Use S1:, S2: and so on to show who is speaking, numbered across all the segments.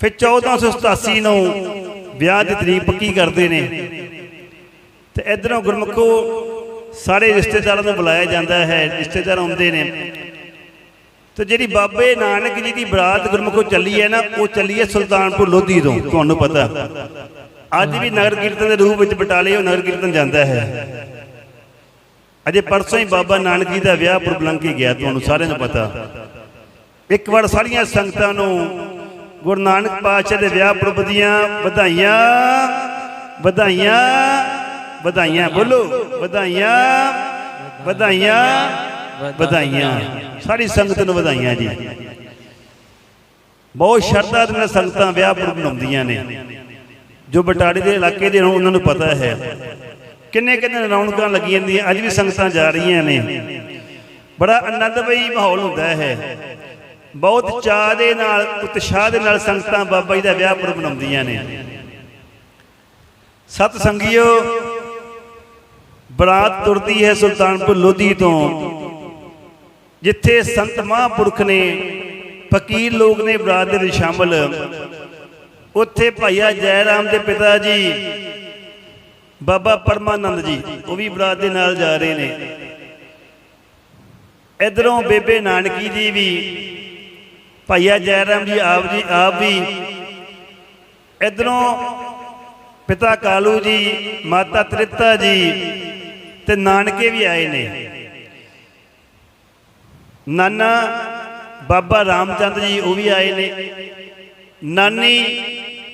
S1: ਫਿਰ 1487 ਨੂੰ ਵਿਆਹ ਦੀ ਤਰੀਕ ਪੱਕੀ ਕਰਦੇ ਨੇ। ਤੇ ਇਧਰੋਂ ਗੁਰਮੁਖੋ ਸਾਰੇ ਰਿਸ਼ਤੇਦਾਰਾਂ ਨੂੰ ਬੁਲਾਇਆ ਜਾਂਦਾ ਹੈ, ਰਿਸ਼ਤੇਦਾਰ ਆਉਂਦੇ ਨੇ। ਤੇ ਜਿਹੜੀ ਬਾਬੇ ਨਾਨਕ ਜੀ ਦੀ ਬਰਾਤ ਗੁਰਮੁਖੋ ਚੱਲੀ ਹੈ ਨਾ, ਉਹ ਚੱਲੀ ਹੈ ਸੁਲਤਾਨਪੁਰ ਲੋਧੀ ਤੋਂ, ਤੁਹਾਨੂੰ ਪਤਾ। ਅੱਜ ਵੀ ਨਗਰ ਕੀਰਤਨ ਦੇ ਰੂਪ ਵਿੱਚ ਬਟਾਲੇ ਉਹ ਨਗਰ ਕੀਰਤਨ ਜਾਂਦਾ ਹੈ। ਅਜੇ ਪਰਸੋਂ ਹੀ ਬਾਬਾ ਨਾਨਕ ਜੀ ਦਾ ਵਿਆਹ ਪੁਰਬਲੰਗ ਕੇ ਗਿਆ, ਤੁਹਾਨੂੰ ਸਾਰਿਆਂ ਨੂੰ ਪਤਾ। ਇੱਕ ਵਾਰ ਸਾਰੀਆਂ ਸੰਗਤਾਂ ਨੂੰ ਗੁਰੂ ਨਾਨਕ ਪਾਤਸ਼ਾਹ ਦੇ ਵਿਆਹ ਪੁਰਬ ਦੀਆਂ ਵਧਾਈਆਂ ਵਧਾਈਆਂ ਵਧਾਈਆਂ, ਬੋਲੋ, ਵਧਾਈਆਂ ਵਧਾਈਆਂ ਵਧਾਈਆਂ। ਸਾਰੀ ਸੰਗਤ ਨੂੰ ਵਧਾਈਆਂ ਜੀ। ਬਹੁਤ ਸ਼ਰਧਾ ਦੇ ਨਾਲ ਸੰਗਤਾਂ ਵਿਆਹ ਪੁਰਬ ਮਨਾਉਂਦੀਆਂ ਨੇ। ਜੋ ਬਟਾਲੇ ਦੇ ਇਲਾਕੇ ਦੇ ਨੇ, ਉਹਨਾਂ ਨੂੰ ਪਤਾ ਹੈ। ਕਿੰਨੇ ਕਿੰਨੇ ਰੌਣਕਾਂ ਲੱਗੀਆਂ ਜਾਂਦੀਆਂ ਅੱਜ ਵੀ ਸੰਗਤਾਂ ਜਾ ਰਹੀਆਂ ਨੇ। ਬੜਾ ਆਨੰਦਮਈ ਮਾਹੌਲ ਹੁੰਦਾ ਹੈ। ਬਹੁਤ ਚਾਅ ਦੇ ਨਾਲ, ਉਤਸ਼ਾਹ ਦੇ ਨਾਲ ਸੰਗਤਾਂ ਬਾਬਾ ਜੀ ਦਾ ਵਿਆਹ ਪੁਰਬ ਮਨਾਉਂਦੀਆਂ ਨੇ। ਸਤ ਸੰਗਿਓ ਬਰਾਤ ਤੁਰਦੀ ਹੈ ਸੁਲਤਾਨਪੁਰ ਲੋਧੀ ਤੋਂ। ਜਿੱਥੇ ਸੰਤ ਮਹਾਂਪੁਰਖ ਨੇ, ਫਕੀਰ ਲੋਕ ਨੇ ਬਰਾਤ ਦੇ ਵਿੱਚ ਸ਼ਾਮਲ। ਉੱਥੇ ਭਾਈਆ ਜੈਰਾਮ ਦੇ ਪਿਤਾ ਜੀ, ਬਾਬਾ ਪਰਮਾਨੰਦ ਜੀ, ਉਹ ਵੀ ਬਰਾਤ ਦੇ ਨਾਲ ਜਾ ਰਹੇ ਨੇ। ਇਧਰੋਂ ਬੇਬੇ ਨਾਨਕੀ ਜੀ ਵੀ ਭਾਈਆ ਜੈਰਾਮ ਜੀ, ਆਪ ਜੀ, ਆਪ ਵੀ ਇਧਰੋਂ ਪਿਤਾ ਕਾਲੂ ਜੀ, ਮਾਤਾ ਤ੍ਰਿਤਾ ਜੀ ਤੇ ਨਾਨਕੇ ਵੀ ਆਏ ਨੇ। ਨਾਨਾ ਬਾਬਾ ਰਾਮਚੰਦ ਜੀ ਉਹ ਵੀ ਆਏ ਨੇ। ਨਾਨੀ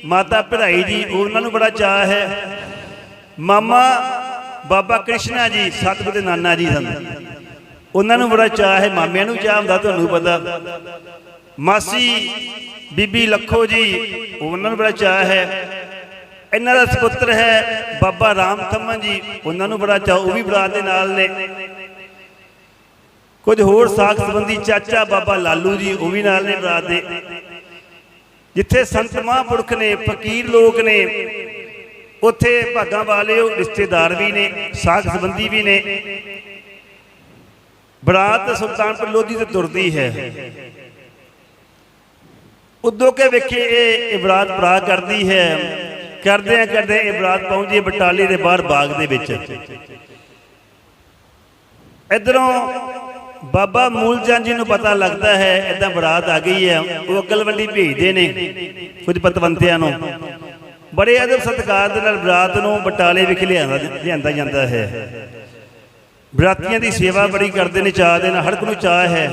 S1: ਮਾਤਾ ਭਰਾਈ ਜੀ, ਉਹਨਾਂ ਨੂੰ ਬੜਾ ਚਾਹ ਹੈ। ਮਾਮਾ ਬਾਬਾ ਕ੍ਰਿਸ਼ਨਾ ਜੀ, ਸਤਿਗੁਰ ਦੇ ਨਾਨਾ ਜੀ ਸਨ। ਉਹਨਾਂ ਨੂੰ ਬੜਾ ਚਾਹ ਹੈ, ਮਾਮਿਆਂ ਨੂੰ ਚਾਹ ਹੁੰਦਾ, ਤੁਹਾਨੂੰ ਪਤਾ। ਮਾਸੀ, ਬੀਬੀ ਲੱਖੋ ਜੀ, ਉਹਨਾਂ ਨੂੰ ਬੜਾ ਚਾਹ ਹੈ। ਇਹਨਾਂ ਦਾ ਸੁਪੁੱਤਰ ਹੈ ਬਾਬਾ ਰਾਮ ਥੰਮਨ ਜੀ, ਉਹਨਾਂ ਨੂੰ ਬੜਾ ਚਾਹ ਉਹ ਵੀ ਬਰਾਤ ਦੇ ਨਾਲ ਨੇ। ਕੁਝ ਹੋਰ ਸਾਖ ਸੰਬੰਧੀ ਚਾਚਾ ਬਾਬਾ ਲਾਲੂ ਜੀ, ਉਹ ਵੀ ਨਾਲ ਨੇ ਬਰਾਤ ਦੇ। ਜਿੱਥੇ ਸੰਤ ਮਹਾਂਪੁਰਖ ਨੇ, ਫਕੀਰ ਲੋਕ ਨੇ, ਉੱਥੇ ਭਾਗਾਂ ਵਾਲੇ ਉਹ ਰਿਸ਼ਤੇਦਾਰ ਵੀ ਨੇ, ਸਾਖ ਸੰਬੰਧੀ ਵੀ ਨੇ। ਬਰਾਤ ਸੁਲਤਾਨਪੁਰ ਲੋਧੀ ਤੇ ਤੁਰਦੀ ਹੈ। ਉਦੋਂ ਕੇ ਵੇਖੇ ਇਹ ਇਹ ਬਰਾਤ ਭਰਾ ਕਰਦੀ ਹੈ। ਕਰਦੇ ਆ, ਕਰਦੇ ਇਹ ਬਰਾਤ ਪਹੁੰਚੀ ਬਟਾਲੇ ਦੇ ਬਾਹਰ ਬਾਗ ਦੇ ਵਿੱਚ। ਇਧਰੋਂ ਬਾਬਾ ਮੂਲਚੰਦ ਜੀ ਨੂੰ ਪਤਾ ਲੱਗਦਾ ਹੈ ਇਦਾਂ ਬਰਾਤ ਆ ਗਈ ਹੈ। ਉਹ ਅਕਲਵੰਡੀ ਭੇਜਦੇ ਨੇ ਕੁਝ ਪਤਵੰਤਿਆਂ ਨੂੰ। ਬੜੇ ਅਦਬ ਸਤਿਕਾਰ ਦੇ ਨਾਲ ਬਰਾਤ ਨੂੰ ਬਟਾਲੇ ਵਿਖੇ ਲਿਆਂਦਾ ਲਿਆਂਦਾ ਜਾਂਦਾ ਹੈ। ਬਰਾਤੀਆਂ ਦੀ ਸੇਵਾ ਬੜੀ ਕਰਦੇ ਨੇ ਚਾਹ ਦੇ ਨਾਲ ਹੜਕ ਨੂੰ ਚਾਹ ਹੈ।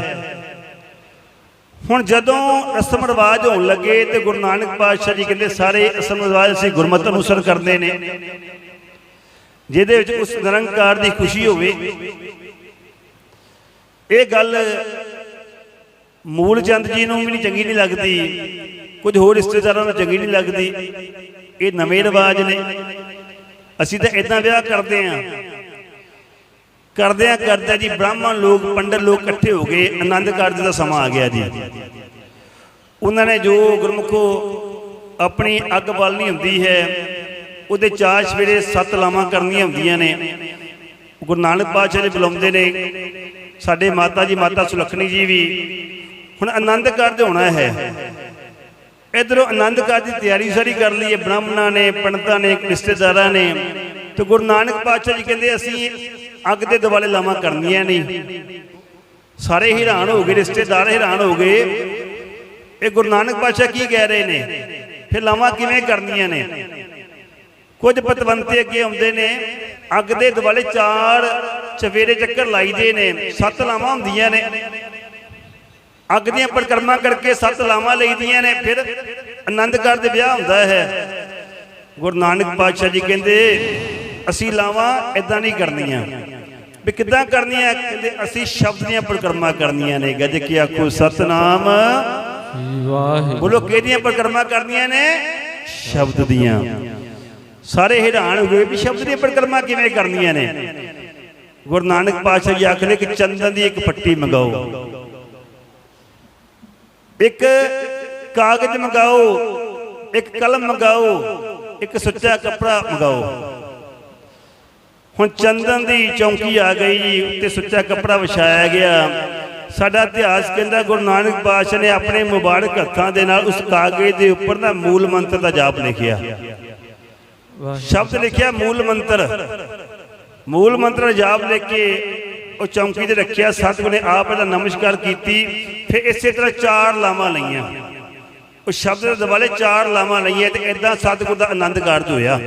S1: ਹੁਣ ਜਦੋਂ ਰਸਮ ਰਿਵਾਜ ਹੋਣ ਲੱਗੇ ਤੇ ਗੁਰੂ ਨਾਨਕ ਪਾਤਸ਼ਾਹ ਜੀ ਕਹਿੰਦੇ ਸਾਰੇ ਰਸਮ ਰਿਵਾਜ ਅਸੀਂ ਗੁਰਮਤਿ ਅਨੁਸਰ ਕਰਦੇ ਨੇ, ਜਿਹਦੇ ਵਿੱਚ ਉਸ ਨਿਰੰਕਾਰ ਦੀ ਖੁਸ਼ੀ ਹੋਵੇ। ਇਹ ਗੱਲ ਮੂਲ ਚੰਦ ਜੀ ਨੂੰ ਵੀ ਨਹੀਂ ਚੰਗੀ ਨਹੀਂ ਲੱਗਦੀ, ਕੁਝ ਹੋਰ ਰਿਸ਼ਤੇਦਾਰਾਂ ਨੂੰ ਚੰਗੀ ਨਹੀਂ ਲੱਗਦੀ। ਇਹ ਨਵੇਂ ਰਿਵਾਜ ਨੇ। ਅਸੀਂ ਤਾਂ ਇਦਾਂ ਵਿਆਹ ਕਰਦੇ ਆਂ ਕਰਦਿਆਂ ਕਰਦਿਆਂ ਜੀ, ਬ੍ਰਾਹਮਣ ਲੋਕ, ਪੰਡਤ ਲੋਕ ਇਕੱਠੇ ਹੋ ਗਏ, ਆਨੰਦ ਕਾਰਜ ਦਾ ਸਮਾਂ ਆ ਗਿਆ ਜੀ। ਉਹਨਾਂ ਨੇ ਜੋ ਗੁਰਮੁਖੋ ਆਪਣੀ ਅੱਗ ਬਾਲਣੀ ਹੁੰਦੀ ਹੈ, ਉਹਦੇ ਚਾਰ ਸਵੇਰੇ ਸੱਤ ਲਾਵਾਂ ਕਰਨੀਆਂ ਹੁੰਦੀਆਂ ਨੇ। ਗੁਰੂ ਨਾਨਕ ਪਾਤਸ਼ਾਹ ਜੀ ਬੁਲਾਉਂਦੇ ਨੇ, ਸਾਡੇ ਮਾਤਾ ਜੀ, ਮਾਤਾ ਸੁਲੱਖਣੀ ਜੀ ਵੀ, ਹੁਣ ਆਨੰਦ ਕਾਰਜ ਹੋਣਾ ਹੈ। ਇਧਰੋਂ ਆਨੰਦ ਕਾਰਜ ਦੀ ਤਿਆਰੀ ਸਾਰੀ ਕਰ ਲਈ ਹੈ, ਬ੍ਰਾਹਮਣਾਂ ਨੇ, ਪੰਡਤਾਂ ਨੇ, ਰਿਸ਼ਤੇਦਾਰਾਂ ਨੇ। ਤੇ ਗੁਰੂ ਨਾਨਕ ਪਾਤਸ਼ਾਹ ਜੀ ਕਹਿੰਦੇ, ਅਸੀਂ ਅੱਗ ਦੇ ਦੁਆਲੇ ਲਾਵਾਂ ਕਰਨੀਆਂ ਨਹੀਂ। ਸਾਰੇ ਹੈਰਾਨ ਹੋ ਗਏ, ਰਿਸ਼ਤੇਦਾਰ ਹੈਰਾਨ ਹੋ ਗਏ। ਇਹ ਗੁਰੂ ਨਾਨਕ ਪਾਤਸ਼ਾਹ ਕੀ ਕਹਿ ਰਹੇ ਨੇ? ਫਿਰ ਲਾਵਾਂ ਕਿਵੇਂ ਕਰਨੀਆਂ ਨੇ? ਕੁਝ ਪਤਵੰਤੇ ਅੱਗੇ ਆਉਂਦੇ ਨੇ, ਅੱਗ ਦੇ ਦੁਆਲੇ ਚਾਰ ਚਵੇਰੇ ਚੱਕਰ ਲਾਈਦੇ ਨੇ, ਸੱਤ ਲਾਵਾਂ ਹੁੰਦੀਆਂ ਨੇ। ਅੱਗ ਦੀਆਂ ਪਰਿਕਰਮਾ ਕਰਕੇ ਸੱਤ ਲਾਵਾਂ ਲਈਦੀਆਂ ਨੇ, ਫਿਰ ਆਨੰਦ ਦੇ ਵਿਆਹ ਹੁੰਦਾ ਹੈ। ਗੁਰੂ ਨਾਨਕ ਪਾਤਸ਼ਾਹ ਜੀ ਕਹਿੰਦੇ, ਅਸੀਂ ਲਾਵਾਂ ਇਦਾਂ ਨਹੀਂ ਕਰਨੀਆਂ। ਵੀ ਕਿੱਦਾਂ ਕਰਨੀਆਂ? ਕਹਿੰਦੇ ਅਸੀਂ ਸ਼ਬਦ ਦੀਆਂ ਪਰਿਕਰਮਾ ਕਰਨੀਆਂ ਨੇ। ਗੱਜ ਕੀ ਆਖੋ? ਸਤਨਾਮ।
S2: ਵਾਹਿਗੁਰੂ।
S1: ਬੋਲੋ ਕਿਹਦੀਆਂ ਪਰਿਕਰਮਾ ਕਰਨੀਆਂ ਨੇ? ਸ਼ਬਦ ਦੀਆਂ। ਸਾਰੇ ਹੈਰਾਨ ਹੋ ਗਏ ਵੀ ਸ਼ਬਦ ਦੀਆਂ ਪਰਿਕਰਮਾ ਕਿਵੇਂ ਕਰਨੀਆਂ ਨੇ? ਗੁਰੂ ਨਾਨਕ ਪਾਤਸ਼ਾਹ ਜੀ ਆਖਦੇ ਕਿ ਚੰਦਨ ਦੀ ਇੱਕ ਪੱਟੀ ਮੰਗਾਓ। ਇੱਕ ਕਾਗਜ਼ ਮੰਗਾਓ ਇੱਕ ਕਲਮ ਮੰਗਾਓ ਇੱਕ ਸੁੱਚਾ ਕੱਪੜਾ ਮੰਗਾਓ। ਹੁਣ ਚੰਦਨ ਦੀ ਚੌਂਕੀ ਆ ਗਈ ਜੀ, ਉੱਤੇ ਸੁੱਚਾ ਕੱਪੜਾ ਵਿਛਾਇਆ ਗਿਆ। ਸਾਡਾ ਇਤਿਹਾਸ ਕਹਿੰਦਾ ਗੁਰੂ ਨਾਨਕ ਪਾਤਸ਼ਾਹ ਨੇ ਆਪਣੇ ਮੁਬਾਰਕ ਹੱਥਾਂ ਦੇ ਨਾਲ ਉਸ ਕਾਗਜ਼ ਦੇ ਉੱਪਰ ਨਾ ਮੂਲ ਮੰਤਰ ਦਾ ਜਾਪ ਲਿਖਿਆ। ਸ਼ਬਦ ਲਿਖਿਆ ਮੂਲ ਮੰਤਰ। ਮੂਲ ਮੰਤਰ ਦਾ ਜਾਪ ਲਿਖ ਕੇ ਉਹ ਚੌਂਕੀ ਤੇ ਰੱਖਿਆ, ਸਤਿਗੁਰ ਨੇ ਆਪ ਇਹਦਾ ਨਮਸਕਾਰ ਕੀਤੀ, ਫਿਰ ਇਸੇ ਤਰ੍ਹਾਂ ਚਾਰ ਲਾਵਾਂ ਲਈਆਂ। ਉਹ ਸ਼ਬਦ ਦੇ ਦੁਆਲੇ ਚਾਰ ਲਾਵਾਂ ਲਈਆਂ ਤੇ ਇਦਾਂ ਸਤਿਗੁਰ ਦਾ ਆਨੰਦ ਕਾਰਜ ਹੋਇਆ।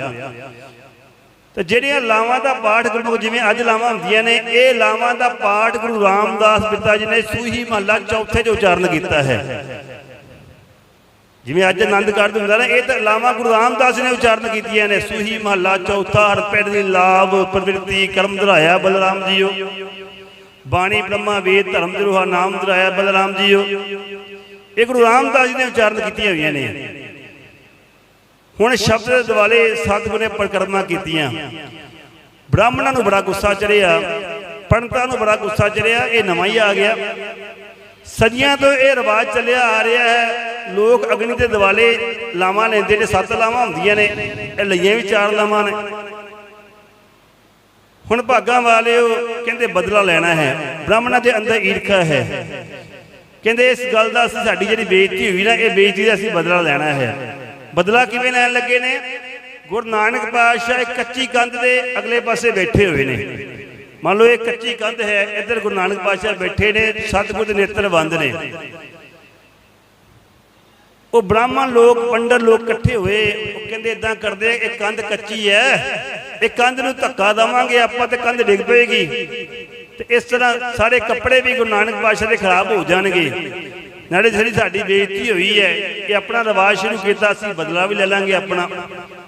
S1: ਤੇ ਜਿਹੜੀਆਂ ਲਾਵਾਂ ਦਾ ਪਾਠ ਗੁਰੂ ਜਿਵੇਂ ਅੱਜ ਲਾਵਾਂ ਹੁੰਦੀਆਂ ਨੇ, ਇਹ ਲਾਵਾਂ ਦਾ ਪਾਠ ਗੁਰੂ ਰਾਮਦਾਸ ਪਿਤਾ ਜੀ ਨੇ ਸੂਹੀ ਮਹੱਲਾ ਚੌਥੇ 'ਚ ਉਚਾਰਨ ਕੀਤਾ ਹੈ। ਜਿਵੇਂ ਅੱਜ ਆਨੰਦ ਕਾਰਜ ਹੁੰਦਾ ਨਾ, ਇਹ ਤਾਂ ਲਾਵਾਂ ਗੁਰੂ ਰਾਮਦਾਸ ਨੇ ਉਚਾਰਨ ਕੀਤੀਆਂ ਨੇ, ਸੂਹੀ ਮਹੱਲਾ ਚੌਥਾ ਹਰ ਪੈੜ ਦੀ ਲਾਭ ਪ੍ਰਵਿਰਤੀ, ਕਰਮ ਧਰਾਇਆ ਬਲਰਾਮ ਜੀਓ। ਬਾਣੀ ਬ੍ਰਹਮਾ, ਵੇਦ ਧਰਮ ਜਰੂਹਾ ਨਾਮ ਧਰਾਇਆ ਬਲਰਾਮ ਜੀਓ। ਇਹ ਗੁਰੂ ਰਾਮਦਾਸ ਜੀ ਨੇ ਉਚਾਰਨ ਕੀਤੀਆਂ ਹੋਈਆਂ ਨੇ। ਹੁਣ ਸ਼ਬਦ ਦੇ ਦੁਆਲੇ ਸਤਿਗੁਰ ਨੇ ਪ੍ਰਕਰਮਾਂ ਕੀਤੀਆਂ। ਬ੍ਰਾਹਮਣਾਂ ਨੂੰ ਬੜਾ ਗੁੱਸਾ ਚੜਿਆ ਪੰਡਤਾਂ ਨੂੰ ਬੜਾ ਗੁੱਸਾ ਚੜਿਆ ਇਹ ਨਵਾਂ ਹੀ ਆ ਗਿਆ। ਸਦੀਆਂ ਤੋਂ ਇਹ ਰਿਵਾਜ ਚੱਲਿਆ ਆ ਰਿਹਾ ਹੈ, ਲੋਕ ਅਗਨੀ ਦੇ ਦਿਵਾਲੇ ਲਾਵਾਂ ਲੈਂਦੇ ਨੇ, ਸੱਤ ਲਾਵਾਂ ਹੁੰਦੀਆਂ ਨੇ, ਇਹ ਲਈਆਂ ਵੀ ਚਾਰ ਲਾਵਾਂ ਨੇ। ਹੁਣ ਭਾਗਾਂ ਵਾਲਿਓ ਕਹਿੰਦੇ ਬਦਲਾ ਲੈਣਾ ਹੈ, ਬ੍ਰਾਹਮਣਾਂ ਦੇ ਅੰਦਰ ਈਰਖਾ ਹੈ। ਕਹਿੰਦੇ ਇਸ ਗੱਲ ਦਾ ਅਸੀਂ ਸਾਡੀ ਜਿਹੜੀ ਬੇਇੱਜ਼ਤੀ ਹੋਈ ਨਾ, ਇਹ ਬੇਇੱਜ਼ਤੀ ਦਾ ਅਸੀਂ ਬਦਲਾ ਲੈਣਾ ਹੈ। ਬਦਲਾ ਕਿਵੇਂ ਲੈਣ ਲੱਗੇ ਨੇ? ਗੁਰੂ ਨਾਨਕ ਪਾਤਸ਼ਾਹ ਇੱਕ ਕੱਚੀ ਕੰਧ ਦੇ ਅਗਲੇ ਪਾਸੇ ਬੈਠੇ ਹੋਏ ਨੇ। ਮੰਨ ਲਓ ਇਹ ਕੱਚੀ ਕੰਧ ਹੈ, ਇੱਧਰ ਗੁਰੂ ਨਾਨਕ ਪਾਤਸ਼ਾਹ ਬੈਠੇ ਨੇ, ਸਤਿਗੁਰ ਦੇ ਨੇਤਰ ਬੰਦ ਨੇ। ਉਹ ਬ੍ਰਾਹਮਣ ਲੋਕ, ਪੰਡਤ ਲੋਕ ਇਕੱਠੇ ਹੋਏ, ਉਹ ਕਹਿੰਦੇ ਇਦਾਂ ਕਰਦੇ, ਇਹ ਕੰਧ ਕੱਚੀ ਹੈ, ਇਹ ਕੰਧ ਨੂੰ ਧੱਕਾ ਦੇਵਾਂਗੇ, ਆਪਾਂ ਤੇ ਕੰਧ ਡਿੱਗ ਪਏਗੀ। ਤੇ ਇਸ ਤਰ੍ਹਾਂ ਸਾਰੇ ਕੱਪੜੇ ਵੀ ਗੁਰੂ ਨਾਨਕ ਪਾਤਸ਼ਾਹ ਦੇ ਖਰਾਬ ਹੋ ਜਾਣਗੇ। ਨਾਲੇ ਜਿਹੜੀ ਸਾਡੀ ਬੇਇੱਜ਼ਤੀ ਹੋਈ ਹੈ ਕਿ ਆਪਣਾ ਰਿਵਾਜ ਸ਼ੁਰੂ ਕੀਤਾ ਸੀ ਬਦਲਾ ਵੀ ਲੈ ਲਾਂਗੇ ਆਪਣਾ।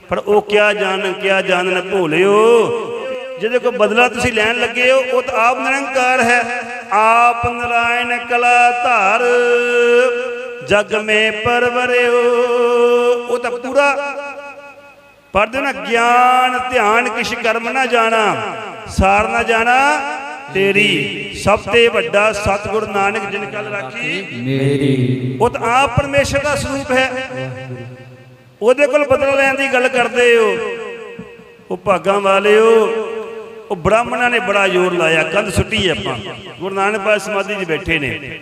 S1: ਪਰ ਉਹ ਕਿਆ ਜਾਣ ਕਿਆ ਜਾਣ ਨਾ ਭੋਲਿਓ। ਜਿਹਦੇ ਕੋ ਬਦਲਾ ਤੁਸੀਂ ਲੈਣ ਲੱਗੇ ਹੋ, ਉਹ ਤਾਂ ਆਪ ਨਿਰੰਕਾਰ ਹੈ। ਆਪ ਨਰਾਇਣ ਕਲਾ ਧਾਰ ਜਗ ਮੇ ਪਰਵਰਿਓ। ਉਹ ਤਾਂ ਪੂਰਾ ਪੜਦੇ ਨਾ, ਗਿਆਨ, ਧਿਆਨ, ਕਿਛ ਕਰਮ ਨਾ ਜਾਣਾ, ਸਾਰ ਨਾ ਜਾਣਾ। ਤੇਰੀ ਸਭ ਤੇ ਵੱਡਾ ਸਤਿਗੁਰ ਨਾਨਕ ਜਿਨ ਕਲ ਰਾਖੀ
S2: ਮੇਰੀ।
S1: ਉਹ ਤਾਂ ਆਪ ਪਰਮੇਸ਼ਰ ਦਾ ਸਰੂਪ ਹੈ। ਉਹਦੇ ਕੋਲ ਬਦਲਾ ਲੈਣ ਦੀ ਗੱਲ ਕਰਦੇ ਹੋ। ਉਹ ਭਾਗਾਂ ਵਾਲਿਓ ਉਹ ਬ੍ਰਾਹਮਣਾਂ ਨੇ ਬੜਾ ਜ਼ੋਰ ਲਾਇਆ ਕੰਧ ਸੁੱਟੀ ਆਪਾਂ। ਗੁਰੂ ਨਾਨਕ ਪਾਤਸ਼ਾਹ ਸਮਾਧੀ 'ਚ ਬੈਠੇ ਨੇ।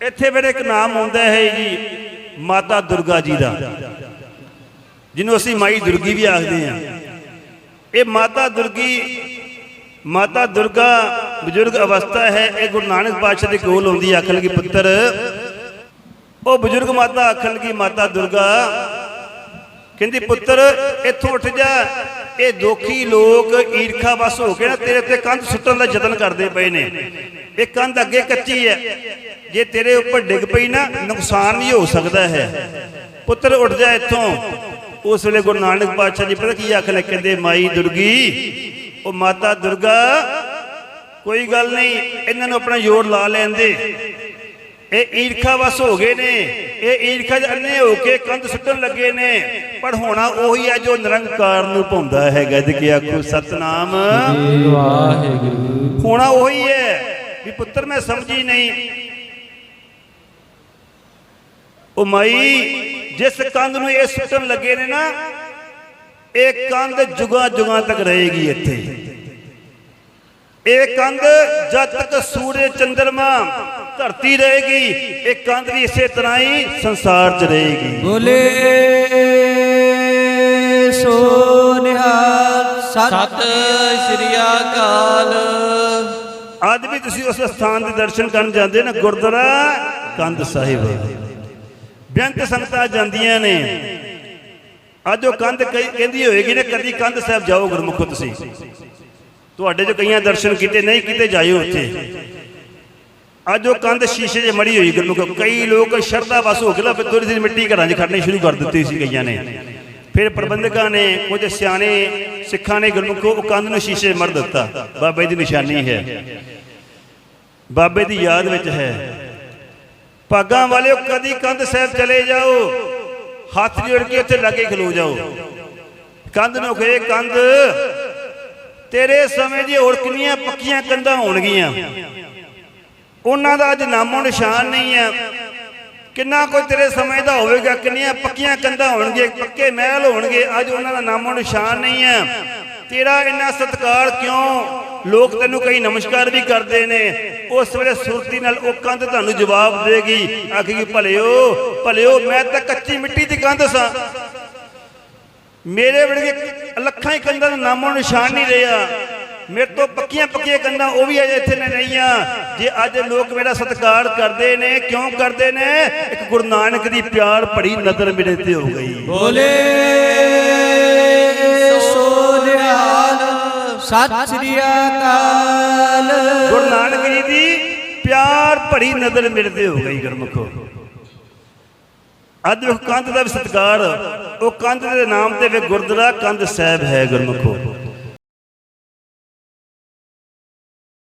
S1: ਇੱਥੇ ਫਿਰ ਇੱਕ ਨਾਮ ਆਉਂਦਾ ਹੈ ਜੀ ਮਾਤਾ ਦੁਰਗਾ ਜੀ ਦਾ। ਜਿਹਨੂੰ ਅਸੀਂ ਮਾਈ ਦੁਰਗੀ ਵੀ ਆਖਦੇ ਹਾਂ। ਇਹ ਮਾਤਾ ਦੁਰਗੀ ਮਾਤਾ ਦੁਰਗਾ ਬਜ਼ੁਰਗ ਅਵਸਥਾ ਹੈ, ਇਹ ਗੁਰੂ ਨਾਨਕ ਪਾਤਸ਼ਾਹ ਦੇ ਕੋਲ ਆਉਂਦੀ ਆਖਣ ਲੱਗੀ ਪੁੱਤਰ। ਉਹ ਬਜ਼ੁਰਗ ਮਾਤਾ ਆਖਣ ਲੱਗੀ ਮਾਤਾ ਦੁਰਗਾ, ਕਹਿੰਦੀ ਪੁੱਤਰ, ਇੱਥੋਂ ਉੱਠ ਜਾ। ਇਹ ਦੋਖੀ ਲੋਕ ਈਰਖਾ ਵਸ ਹੋ ਕੇ ਨਾ, ਤੇਰੇ ਉੱਤੇ ਕੰਧ ਸੁੱਟਣ ਦਾ ਯਤਨ ਕਰਦੇ ਪਏ ਨੇ। ਇਹ ਕੰਧ ਅੱਗੇ ਕੱਚੀ ਹੈ। ਜੇ ਤੇਰੇ ਉੱਪਰ ਡਿੱਗ ਪਈ ਨਾ, ਨੁਕਸਾਨ ਵੀ ਹੋ ਸਕਦਾ ਹੈ। ਪੁੱਤਰ ਉੱਠ ਜਾ ਇੱਥੋਂ। ਉਸ ਵੇਲੇ ਗੁਰੂ ਨਾਨਕ ਪਾਤਸ਼ਾਹ ਜੀ ਪਤਾ ਕੀ ਆਖਣ ਲੱਗੇ, ਕਹਿੰਦੇ, ਮਾਈ ਦੁਰਗੀ ਉਹ ਮਾਤਾ ਦੁਰਗਾ, ਕੋਈ ਗੱਲ ਨਹੀਂ, ਇਹਨਾਂ ਨੂੰ ਆਪਣਾ ਜ਼ੋਰ ਲਾ ਲੈਂਦੇ। ਇਹ ਈਰਖਾ ਵਸ ਹੋ ਗਏ ਨੇ। ਇਹ ਈਰਖਾ ਅੰਨੇ ਹੋ ਕੇ ਕੰਧ ਸੁੱਟਣ ਲੱਗੇ ਨੇ। ਪਰ ਹੋਣਾ ਉਹੀ ਹੈ ਜੋ ਨਿਰੰਕਾਰ ਨੂੰ ਪਾਉਂਦਾ ਹੈਗਾ ਗੱਜ ਕੇ ਆਖੋ, ਸਤਨਾਮ।
S2: ਵਾਹਿਗੁਰੂ
S1: ਹੋਣਾ ਉਹੀ ਹੈ ਵੀ ਪੁੱਤਰ ਮੈਂ ਸਮਝੀ ਨਹੀਂ। ਉਹ ਮਾਈ, ਜਿਸ ਕੰਧ ਨੂੰ ਇਹ ਸੁੱਟਣ ਲੱਗੇ ਨੇ ਨਾ, ਇਹ ਕੰਧ ਜੁਗਾ ਜੁਗਾ ਤੱਕ ਰਹੇਗੀ ਇੱਥੇ। ਇਹ ਕੰਧ ਜਦ ਤੱਕ ਸੂਰਜ ਚੰਦਰਮਾ ਧਰਤੀ ਰਹੇਗੀ ਇਹ ਕੰਧ ਵੀ ਇਸੇ ਤਰ੍ਹਾਂ ਹੀ ਸੰਸਾਰ 'ਚ ਰਹੇਗੀ।
S3: ਬੋਲੇ ਸੋ ਨਿਹਾਲ
S2: ਸਤ ਸ੍ਰੀ ਅਕਾਲ।
S1: ਅੱਜ ਵੀ ਤੁਸੀਂ ਉਸ ਸਥਾਨ ਦੇ ਦਰਸ਼ਨ ਕਰਨ ਜਾਂਦੇ ਨਾ ਗੁਰਦੁਆਰਾ ਕੰਧ ਸਾਹਿਬ। ਬੇਅੰਤ ਸੰਗਤਾਂ ਜਾਂਦੀਆਂ ਨੇ। ਅੱਜ ਉਹ ਕੰਧ ਕਹਿੰਦੀ ਹੋਏਗੀ ਨਾ ਕਦੀ ਕੰਧ ਸਾਹਿਬ ਜਾਓ ਗੁਰਮੁਖੋ ਤੁਸੀਂ। ਤੁਹਾਡੇ ਜੋ ਕਈਆਂ ਦਰਸ਼ਨ ਕੀਤੇ, ਨਹੀਂ ਕੀਤੇ, ਜਾਇਓ ਉੱਥੇ। ਅੱਜ ਉਹ ਕੰਧ ਸ਼ੀਸ਼ੇ 'ਚ ਮੜੀ ਹੋਈ ਗੁਰਮੁਖੋ ਕਈ ਲੋਕ ਸ਼ਰਧਾ ਵਸ ਹੋ ਕੇ ਲਾ ਫਿਰ ਥੋੜੀ ਜਿਹੀ ਮਿੱਟੀ ਘਰਾਂ 'ਚ ਖੜਨੀ ਸ਼ੁਰੂ ਕਰ ਦਿੱਤੀ ਸੀ ਕਈਆਂ ਨੇ। ਫਿਰ ਪ੍ਰਬੰਧਕਾਂ ਨੇ ਕੁਝ ਸਿਆਣੇ ਸਿੱਖਾਂ ਨੇ ਗੁਰਮੁਖੋ ਉਹ ਕੰਧ ਨੂੰ ਸ਼ੀਸ਼ੇ 'ਚ ਮੜ ਦਿੱਤਾ। ਬਾਬੇ ਦੀ ਨਿਸ਼ਾਨੀ ਹੈ। ਬਾਬੇ ਦੀ ਯਾਦ ਵਿੱਚ ਹੈ। ਭਾਗਾਂ ਵਾਲਿਓ, ਕਦੀ ਕੰਧ ਸਾਹਿਬ ਚਲੇ ਜਾਓ। ਹੱਥ ਜੋੜ ਕੇ ਉੱਥੇ ਲੱਗੇ ਖਲੋ ਜਾਓ। ਕੰਧ ਨੂੰ ਕਹੇ ਕੰਧ ਤੇਰੇ ਸਮੇਂ ਦੀ ਹੋਰ ਕਿੰਨੀਆਂ ਪੱਕੀਆਂ ਕੰਧਾਂ ਹੋਣਗੀਆਂ। ਉਹਨਾਂ ਦਾ ਅੱਜ ਨਾਮੋ ਨਿਸ਼ਾਨ ਨਹੀਂ ਹੈ ਕਿੰਨਾ ਕੋਈ ਤੇਰੇ ਸਮੇਂ ਦਾ ਹੋਵੇਗਾ, ਕਿੰਨੀਆਂ ਪੱਕੀਆਂ ਕੰਧਾਂ ਹੋਣਗੀਆਂ, ਪੱਕੇ ਮਹਿਲ ਹੋਣਗੇ, ਅੱਜ ਉਹਨਾਂ ਦਾ ਨਾਮੋ ਨਿਸ਼ਾਨ ਨਹੀਂ ਹੈ ਤੇਰਾ ਇੰਨਾ ਸਤਿਕਾਰ ਕਿਉਂ? ਲੋਕ ਤੈਨੂੰ ਕਈ ਨਮਸਕਾਰ ਵੀ ਕਰਦੇ ਨੇ। ਉਸ ਵੇਲੇ ਸੁਰਤੀ ਨਾਲ ਉਹ ਕੰਧ ਤੁਹਾਨੂੰ ਜਵਾਬ ਦੇਗੀ। ਆਖੇਗੀ, ਭਲਿਓ ਭਲਿਓ, ਮੈਂ ਤਾਂ ਕੱਚੀ ਮਿੱਟੀ ਦੀ ਕੰਧ ਸਾਂ। ਮੇਰੇ ਵਰਗੇ ਲੱਖਾਂ ਕੰਧਾਂ ਦਾ ਨਾਮੋ ਨਿਸ਼ਾਨ ਨਹੀਂ ਰਿਹਾ। ਮੇਰੇ ਤੋਂ ਪੱਕੀਆਂ ਪੱਕੀਆਂ ਕੰਧਾਂ ਉਹ ਵੀ ਅਜੇ ਇੱਥੇ ਨਹੀਂ ਆ ਜੇ ਅੱਜ ਲੋਕ ਮੇਰਾ ਸਤਿਕਾਰ ਕਰਦੇ ਨੇ ਕਿਉਂ ਕਰਦੇ ਨੇ? ਇੱਕ ਗੁਰੂ ਨਾਨਕ ਦੀ ਪਿਆਰ ਭਰੀ ਨਜ਼ਰ ਮੇਰੇ ਤੇ ਹੋ ਗਈ।
S3: ਬੋਲੇ ਸੋ ਨਿਹਾਲ ਸਤਿ ਸ੍ਰੀ ਅਕਾਲ।
S1: ਗੁਰੂ ਨਾਨਕ ਜੀ ਦੀ ਪਿਆਰ ਭਰੀ ਨਜ਼ਰ ਮੇਰੇ ਤੇ ਹੋ ਗਈ ਗੁਰਮੁਖੋ। ਅੱਜ ਉਹ ਕੰਧ ਦਾ ਵੀ ਸਤਿਕਾਰ ਉਹ ਕੰਧ ਦੇ ਨਾਮ ਤੇ ਵੇ ਗੁਰਦੁਆਰਾ ਕੰਧ ਸਾਹਿਬ ਹੈ ਗੁਰਮੁਖੋ।